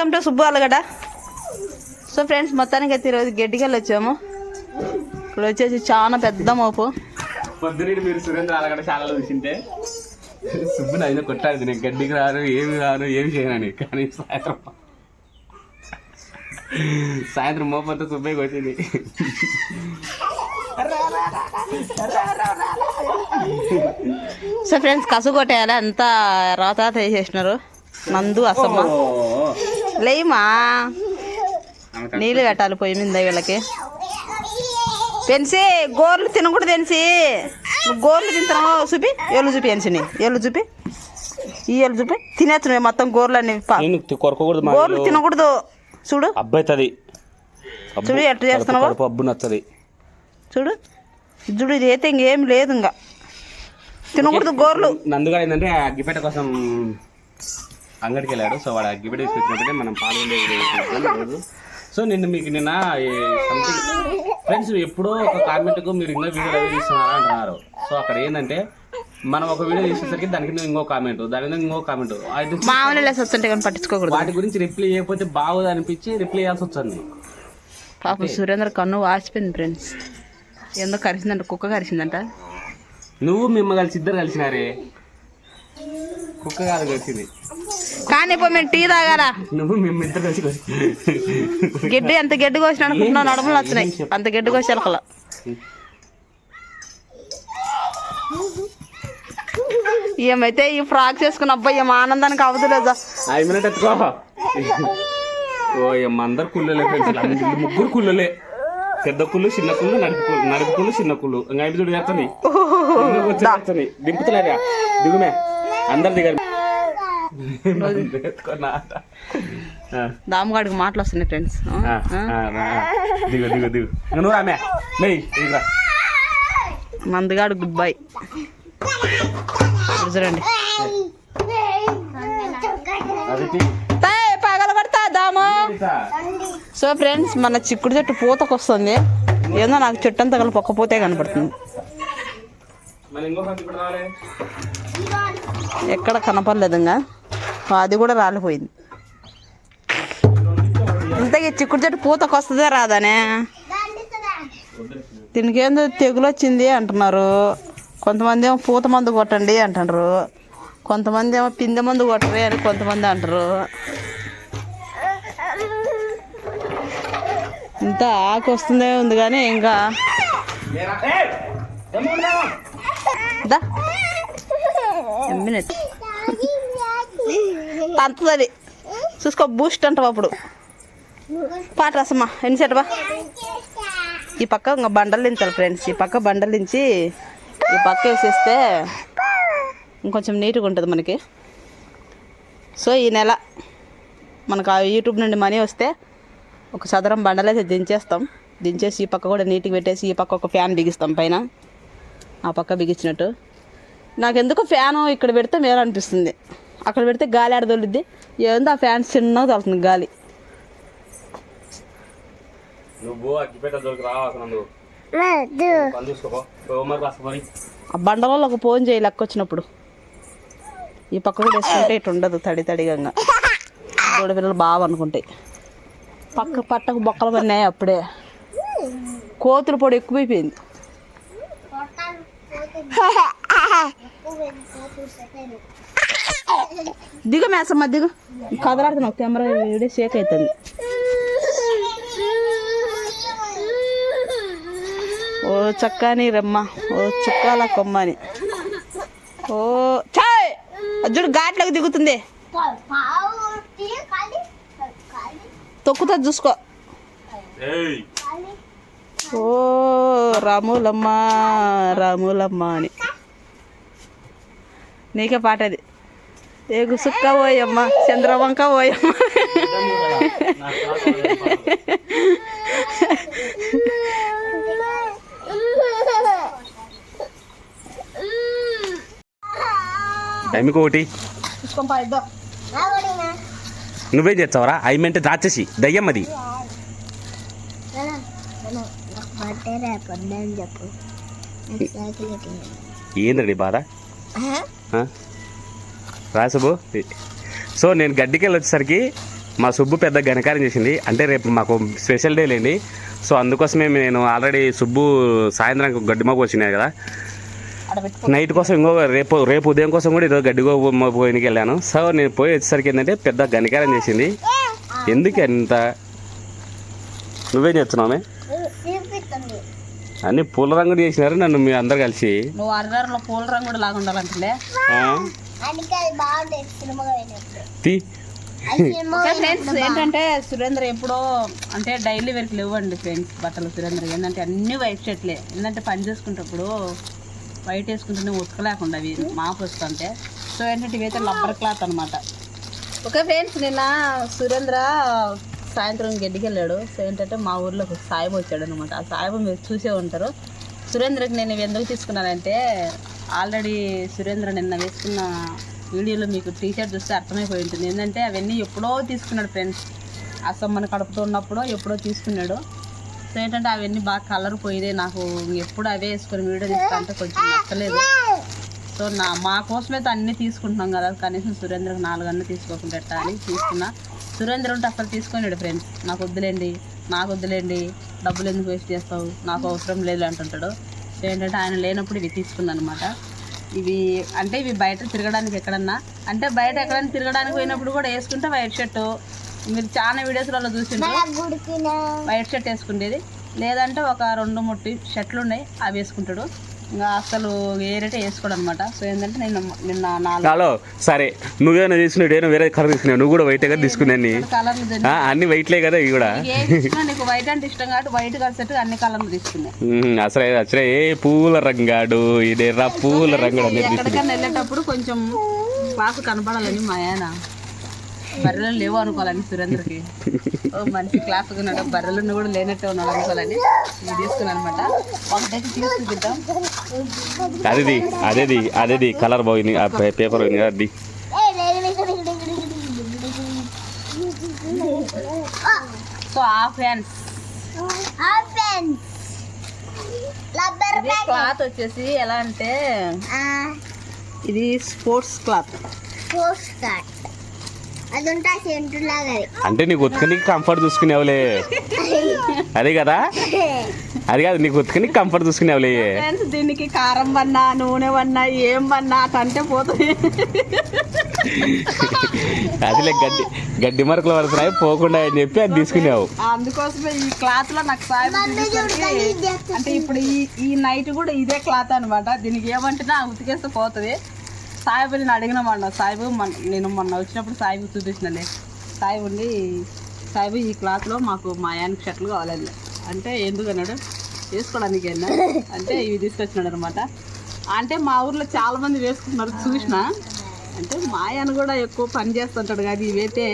Welcome to Subbu Alagada. So friends మొత్తానికి అయితే ఈరోజు గడ్డికెళ్ళి వచ్చాము. ఇక్కడ వచ్చేసి చాలా పెద్ద మోపు. పొద్దున మీరు సురేంద్ర అలగడ చాలా చూసింటే సుబ్బుని అయినా కొట్టాలి నేను గడ్డికి రాను ఏమి రాను ఏమి చేయనని కానీ సాయంత్రం సాయంత్రం మోపంతా సుబ్బయ్యకి వచ్చింది సో ఫ్రెండ్స్ కసు కొట్టేయాలి. అంతా రాత వేసేసినారు. నందు అసమ్మ. లేమా నీళ్ళు పెట్టాలి పొయ్యి మీద వీళ్ళకి. పెన్సి గోర్లు తినకూడదు పెన్సి. గోర్లు తింటున్నావు? చూపి. ఏళ్ళు చూపి పెన్సిని. ఏళ్ళు చూపి. ఈ ఏళ్ళు చూపి. తినేస్తున్నాయి మొత్తం గోర్లు నేను కొరకూడదు గోర్లు తినకూడదు. చూడు. అబ్బాయితుంది చూడు ఎట్లా చేస్తున్నావో. కడుపు అబ్బు నచ్చది. చూడు. చూడు ఇది అయితే ఇంకేం లేదు ఇంకా. తినకూడదు గోర్లు. నందుగా ఏంటంటే కోసం అంగడికి వెళ్ళాడు సో వాడు అగ్గిపేట తీసుకొచ్చినట్టే మనం పాలు లేదు సో నిన్న మీకు నిన్న సంథింగ్ ఫ్రెండ్స్ ఎప్పుడో ఒక కామెంట్కు మీరు ఇంకా వీడియో తీస్తున్నారా అంటున్నారు. సో అక్కడ ఏంటంటే మనం ఒక వీడియో తీసేసరికి దాని కింద ఇంకో కామెంట్ దాని కింద ఇంకో కామెంట్. పట్టించుకోకూడదు. వాటి గురించి రిప్లై చేయకపోతే బాగోదు అనిపించి రిప్లై చేయాల్సి వచ్చింది పాపం సురేంద్ర కన్ను వాసిపోయింది ఫ్రెండ్స్ ఎందుకు కరిసిందంట కుక్క కరిసిందంట. నువ్వు మిమ్మ కలిసి ఇద్దరు కలిసినారే. కుక్క కాదు కలిసింది. కానీ ఇప్పుడు మేము టీ తాగాల? నువ్వు కలిసి గడ్డి ఎంత గడ్డి కోసిన అనుకుంటున్నావు నడమలు వచ్చినాయి అంత గడ్డి కోసి ఎలకల ఏమైతే ఈ ఫ్రాక్ చేసుకున్న అబ్బాయి ఏం ఆనందానికి అవదులేదా ఐదు మినిట్ ఎత్తుకో ఓ అందరు కుళ్ళలే ముగ్గురు కుళ్ళలే. పెద్ద కుళ్ళు చిన్న కుళ్ళు నడుపు నడుపు కుళ్ళు చిన్న కుళ్ళు. ఇంకా ఐదు చూడు దింపుతలేదా దిగుమే. అందరు దిగారు దామగాడికి మాటలు వస్తున్నాయి ఫ్రెండ్స్ దిగు దిగు దిగు. నువ్వు రామే మందుగాడు గుడ్ బై. చూడండి దాము. సో ఫ్రెండ్స్ మన చిక్కుడు చెట్టు పూతకు వస్తుంది ఏందో నాకు చెట్టు అంతా కలిపి ఒక్క పూతే కనపడుతుంది. ఎక్కడ కనపడలేదు ఇంకా. అది కూడా రాలిపోయింది. ఇంతకీ చిక్కుడు చెట్టు పూతకు వస్తుందే రాదానే? దీనికి ఏందో తెగులు వచ్చింది అంటున్నారు. కొంతమంది ఏమో పూత మందు కొట్టండి అంటున్నారు. కొంతమంది ఏమో పిందె మందు కొట్టరు అని కొంతమంది అంటారు ఇంత ఆకు వస్తుందే ఉంది కానీ ఇంకా. దా. మినిట్ అది చూసుకో బూస్ట్ అంటావు అప్పుడు. పాట రసమ్మా ఎన్ని ఈ పక్క ఇంకా బండలు దించాలి ఫ్రెండ్స్. ఈ పక్క బండలు దించి ఈ పక్క వేసేస్తే ఇంకొంచెం నీట్గా ఉంటుంది మనకి. సో ఈ నెల మనకు ఆ యూట్యూబ్ నుండి మనీ వస్తే ఒక సదరం బండలైతే దించేస్తాం. దించేసి ఈ పక్క కూడా నీట్గా పెట్టేసి ఈ పక్క ఒక ఫ్యాన్ బిగిస్తాం పైన. ఆ పక్క బిగించినట్టు. నాకు ఎందుకు ఫ్యాను ఇక్కడ పెడితే మేలు అనిపిస్తుంది అక్కడ పెడితే గాలి ఆడ తొలిద్ది. ఏందో ఆ ఫ్యాన్ చిన్నగా తగులుతుంది గాలి. నువ్వు అగ్గిపేట దొరికి బండలలో ఒక ఫోన్ చేయి లెక్క వచ్చినప్పుడు. ఈ పక్క కూడా వేసుకుంటే ఇటు ఉండదు తడి తడిగా గోడ పిల్లలు బాగా అనుకుంటాయి పక్క పట్టకు బొక్కలు పడినాయి అప్పుడే. కోతుల పొడి ఎక్కువైపోయింది. దిగు మేసమ్మ దిగు. కదలాడుతున్నావు. కెమెరా వీడియో షేక్ అవుతుంది. ఓ చక్కని రమ్మ. ఓ చుక్కాల కొమ్మని. ఓ చాయ్ అజ్జుడు ఘాట్లోకి దిగుతుంది. తొక్కుతా చూసుకో. ఓ రాములమ్మ రాములమ్మ అని. నీకే పాట అది. ఏగు సుక్క పోయమ్మ చంద్రవంక పోయమ్మ నువ్వేం చేస్తావరా? మెంటే దాచేసి దయ్యం అది. ఏందండి బాధ? రాసుబు సో నేను గడ్డికి వెళ్ళి వచ్చేసరికి మా సుబ్బు పెద్ద ఘనకార్యం చేసింది. అంటే రేపు మాకు స్పెషల్ డే లేండి. సో అందుకోసమే నేను ఆల్రెడీ సుబ్బు సాయంత్రం గడ్డి మాకు వచ్చినాయి కదా. నైట్ కోసం ఇంకో రేపు రేపు ఉదయం కోసం కూడా ఈరోజు గడ్డి పోయినకి వెళ్ళాను. సో నేను పోయి వచ్చేసరికి ఏంటంటే పెద్ద ఘనకార్యం చేసింది. ఎందుకు అంత? నువ్వేం చూపిస్తుంది అన్ని పూల రంగు చేసినారు నన్ను మీ అందరు కలిసి. నువ్వు పూల రంగు కూడా లాగా ఉండాలంటే ఫ్రెండ్స్ ఏంటంటే సురేంద్ర ఎప్పుడో అంటే డైలీ వేరికి లేవండి ఫ్రెండ్స్ బట్టలు సురేంద్ర. ఏంటంటే అన్ని వైట్ షర్ట్లే. ఏంటంటే పని చేసుకుంటప్పుడు వైట్ వేసుకుంటేనే ఉతకలేకుండా అవి మాపు వస్తుంటే. సో ఏంటంటే ఇవైతే రబ్బర్ క్లాత్ అనమాట ఓకే ఫ్రెండ్స్ నిన్న సురేంద్ర సాయంత్రం గడ్డికి వెళ్ళాడు సో ఏంటంటే మా ఊర్లో ఒక సాయిబు వచ్చాడు అనమాట ఆ సాయిబు మీరు చూసే ఉంటారు. సురేంద్రకి నేను ఇవి ఎందుకు తీసుకున్నానంటే ఆల్రెడీ సురేంద్ర నిన్న వేసుకున్న వీడియోలో మీకు టీ షర్ట్ చూస్తే అర్థమైపోయి ఉంటుంది. ఏంటంటే అవన్నీ ఎప్పుడో తీసుకున్నాడు ఫ్రెండ్స్. అసమ్మని కడుపుతో ఉన్నప్పుడో ఎప్పుడో తీసుకున్నాడు. సో ఏంటంటే అవన్నీ బాగా కలర్ పోయిదే నాకు ఎప్పుడు అవే వేసుకొని వీడియో తీస్తా అంటే కొంచెం నచ్చలేదు. సో నా మా కోసమైతే అన్నీ తీసుకుంటున్నాం కదా. కనీసం సురేంద్రకు నాలుగు అన్నీ తీసుకోకుండా ఎట్టా అని తీసుకున్నా. సురేంద్ర ఉంటే అసలు తీసుకున్నాడు ఫ్రెండ్స్. నాకు వద్దులేండి నాకు వద్దులేండి. డబ్బులు ఎందుకు వేస్ట్ చేస్తావు? నాకు అవసరం లేదు అంటుంటాడు. సో ఏంటంటే ఆయన లేనప్పుడు ఇవి తీసుకున్నాను అనమాట ఇవి అంటే ఇవి బయట తిరగడానికి ఎక్కడన్నా అంటే బయట ఎక్కడన్నా తిరగడానికి పోయినప్పుడు కూడా వేసుకుంటే వైట్ షర్టు. మీరు చాలా వీడియోస్లలో చూసింటారు వైట్ షర్ట్ వేసుకునేది లేదంటే ఒక రెండు మూడు షర్ట్లు ఉన్నాయి అవి వేసుకుంటాడు. అసలు వేరేటే వేసుకోడు అనమాట సో ఏంటంటే నిన్న నిన్న నాలుగు హలో సరే. నువ్వేమైనా తీసుకున్నావు నేను వేరే కలర్ తీసుకున్నావు నువ్వు కూడా వైట్ కదా తీసుకున్నాను అన్ని? వైట్లే కదా ఇవి కూడా. నీకు వైట్ అంటే ఇష్టం కాబట్టి వైట్ కలిసేట్టు అన్ని కలర్లు తీసుకున్నాయి అసలే అసలే ఏ పూల రంగాడు ఇదేరా పూల రంగాడు ఎక్కడికైనా వెళ్ళేటప్పుడు కొంచెం క్లాస్ కనపడాలని మా ఆయన. బర్రెలు లేవు అనుకోవాలని సురేంద్రకి. ఓ మనిషి క్లాస్ ఉన్నాడు బర్రెలను కూడా లేనట్టే ఉన్నాడు అనుకోవాలని ఇది తీసుకున్నాను అనమాట ఒకటైతే తీసి చూపిద్దాం. అదేది అదేది అదేది కలర్ పోయింది ఆ పే- పేపర్ పోయింది అది సో ఆ ఫ్యాన్స్ రబ్బర్ ఇది క్లాత్ వచ్చేసి ఎలా అంటే ఇది స్పోర్ట్స్ క్లాత్ అంటే నీకు ఉతుకని కంఫర్ట్ చూసుకునేవులే అదే కదా? అది కాదు నీకు ఉతుకని కంఫర్ట్ చూసుకునేవులే ఫ్రెండ్స్ దీనికి కారం వన్నా నూనె వన్నా ఏం వన్నా అటంటే పోతుంది అసలే గడ్డి గడ్డి మరకలు పడుతున్నాయి పోకుండా అని చెప్పి అది తీసుకునేవు అందుకోసమే ఈ క్లాత్లో నాకు సాయం అంటే ఇప్పుడు ఈ ఈ నైట్ కూడా ఇదే క్లాత్ అన్నమాట. దీనికి ఏమంటున్నా ఉతికేస్తే పోతుంది. సాయిబు నేను అడిగినామన్న సాయిబు మన నేను మొన్న వచ్చినప్పుడు సాయిబు చూపించినలే. సాయిబు ఉండి సాయిబు ఈ క్లాత్లో మాకు మా ఆయనకు షర్ట్లు కావాలండి. అంటే ఎందుకు అన్నాడు? వేసుకోవడానికి అన్నా. అంటే ఇవి తీసుకొచ్చినాడు అనమాట అంటే మా ఊర్లో చాలామంది వేసుకుంటున్నారు చూసిన. అంటే మా ఆయన కూడా ఎక్కువ పని చేస్తుంటాడు కానీ ఇవైతే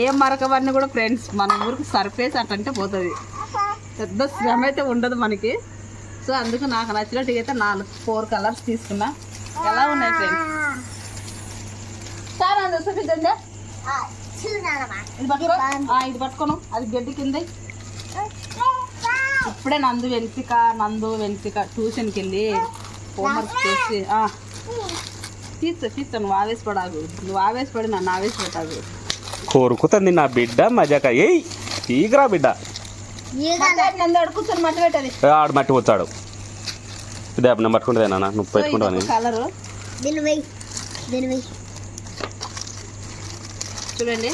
ఏ మరకవన్నీ కూడా ఫ్రెండ్స్ మన ఊరికి సర్ఫేస్ అట్టంటే పోతుంది. పెద్ద శ్రమ అయితే ఉండదు మనకి. సో అందుకు నాకు నచ్చినట్టు అయితే నాలుగు ఫోర్ కలర్స్ తీసుకున్నా. ఎలా ఉన్నాయి ఫ్రెండ్స్ చాలా అందరూ చూపించండి. ఇది పట్టుకో. ఆ, ఇది పట్టుకోను. అది గడ్డి కింద. ఇప్పుడే నందు వెన్సిక నందు వెన్సిక ట్యూషన్కి వెళ్ళి హోంవర్క్ చేసి ఆ, తీస్తా తీస్తా నువ్వు ఆవేశపడాగు నువ్వు ఆవేశపడి నన్ను ఆవేశపడాగు కోరుకుతుంది నా బిడ్డ మజాక. ఏయ్ తీగరా బిడ్డ. నందు అడుగుతాను మట్టి పెట్టది ఏ, ఆడు మట్టి వచ్చాడు ఇదే నేను పట్టుకుంటుందేనా నువ్వు పెట్టుకుంటావని కలరు వెయ్యి. వెయ్యి. చూడండి.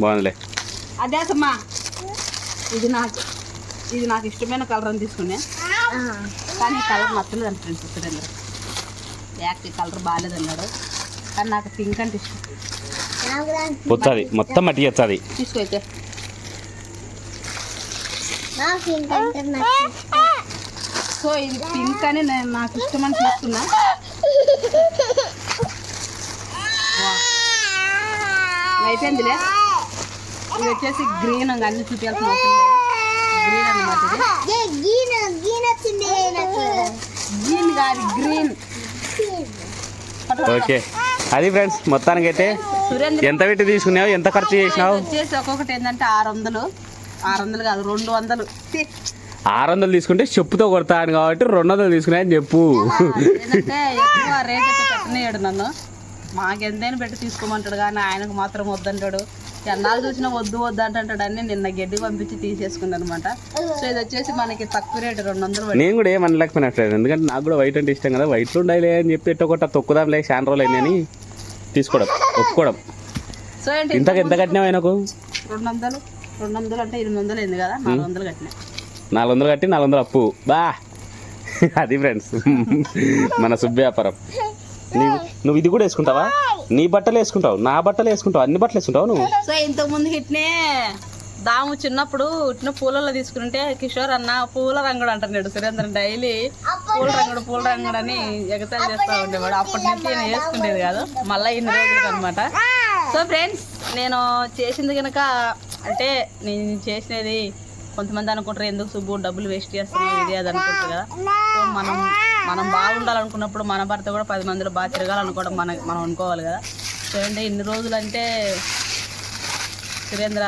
బాగుందిలే. అదే అసమ్మా ఇది నాకు ఇది నాకు ఇష్టమైన కలర్ అని తీసుకునే. కానీ కలర్ నచ్చలేదు అని ఫ్రెండ్స్ సురేంద్ర బ్యాక్ కలర్ బాగాలేదన్నాడు కానీ నాకు పింక్ అంటే ఇష్టం. వచ్చాది మొత్తం మట్టి వచ్చాది తీసుకో అయితే. సో ఇది పింక్ అని నేను నాకు ఇష్టం అని తీసుకున్నా వా. అయిపోయిందిలే ఇది వచ్చేసి గ్రీన్ అన్ని చూపించాల్సిన అవసరం లేదు. గ్రీన్ అనమాట కాదు గ్రీన్. ఓకే. అది ఫ్రెండ్స్ మొత్తానికైతే సురేంద్ర ఎంత పెట్టి తీసుకున్నావు ఎంత ఖర్చు చేసినావు? వచ్చేసి ఒక్కొక్కటి ఏంటంటే ఆరు వందలు. ఆరు వందలు కాదు రెండు వందలు. ఆరు వందలు తీసుకుంటే చెప్పుతో కొడతాను కాబట్టి రెండు వందలు తీసుకున్నాయని చెప్పు. పెట్టనీయడు నన్ను. మాకెంతైనా పెట్టి తీసుకోమంటాడు కానీ ఆయనకు మాత్రం వద్దంటాడు. ఎన్నాళ్ళు చూసినా వద్దు వద్దు అంటాడు అని నిన్న గడ్డి పంపించి తీసేసుకున్నాను అనమాట సో ఇది వచ్చేసి మనకి తక్కువ రేటు రెండు వందలు. నేను కూడా ఏం అనలేకపోయినట్లేదు ఎందుకంటే నాకు కూడా వైట్ అంటే ఇష్టం కదా. వైట్లు ఉండాలి అని చెప్పి ఎట్టో కొట్ట తొక్కుదాంలే చాలా రోజులు అయింది అని తీసుకోవడం ఒప్పుకోవడం. సో ఏంటి ఇంతకు ఎంత కట్టినావు ఆయనకు? రెండు వందలు రెండు వందలు అంటే ఎనిమిది వందలు అయింది కదా నాలుగు వందలు కట్టినా. నాలుగు వందలు కట్టి నాలుగు వందలు అప్పు. బా. అది ఫ్రెండ్స్ మన శుభ వ్యాపారం నీవు నువ్వు ఇది కూడా వేసుకుంటావా? నీ బట్టలు వేసుకుంటావు నా బట్టలు వేసుకుంటావు అన్ని బట్టలు వేసుకుంటావు నువ్వు? సో ఇంతకుముందు ఇట్నే దాము చిన్నప్పుడు ఇట్న పూలలో తీసుకుంటే కిషోర్ అన్న పూల రంగుడు అంటున్నాడు సురేంద్రన్ డైలీ పూల రంగుడు పూల రంగుడు అని ఎగతాళి చేస్తూ ఉండేవాడు. అప్పటి నుంచి నేను వేసుకునేది కాదు మళ్ళీ ఇన్ని రోజులకి అనమాట సో ఫ్రెండ్స్ నేను చేసింది కనుక అంటే నేను చేసినది కొంతమంది అనుకుంటారు ఎందుకు సుబ్బు డబ్బులు వేస్ట్ చేస్తున్నావు? ఇది అది అనుకుంటారు కదా. సో మనం మనం బాగుండాలనుకున్నప్పుడు మన భర్త కూడా పది మందిలో బాగా తిరగాలనుకోవడం మన మనం అనుకోవాలి కదా. సో అంటే ఇన్ని రోజులు అంటే సురేంద్ర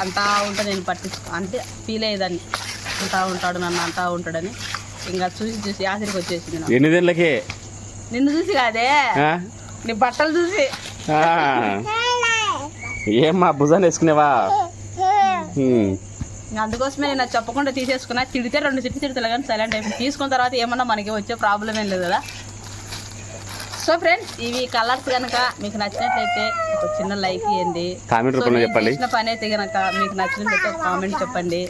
అంటా ఉంటే నేను పట్టించుకో అంటే ఫీల్ అయ్యేదాన్ని. అంటా ఉంటాడు నన్ను అంటా ఉంటాడని. ఇంకా చూసి చూసి ఆఖరికి వచ్చేసింది నిన్ను చూసి కాదే? నీ బట్టలు చూసి. ఆ. ఏమ్మా భుజాన్ని వేసుకునేవా? అందుకోసమే నేను చెప్పకుండా తీసేసుకున్నా. తిడితే రెండు తిట్టి తిడతా కానీ సైలెంట్ అయిపోయి తీసుకున్న తర్వాత ఏమన్నా మనకి వచ్చే ప్రాబ్లం ఏం లేదు కదా. సో ఫ్రెండ్స్ ఇవి కలర్స్ కనుక మీకు నచ్చినట్లయితే ఒక చిన్న లైక్ ఇవ్వండి కామెంట్ రూపంలో చెప్పండి. పని అయితే కనుక మీకు నచ్చినట్లయితే కామెంట్ చెప్పండి.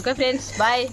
Okay friends bye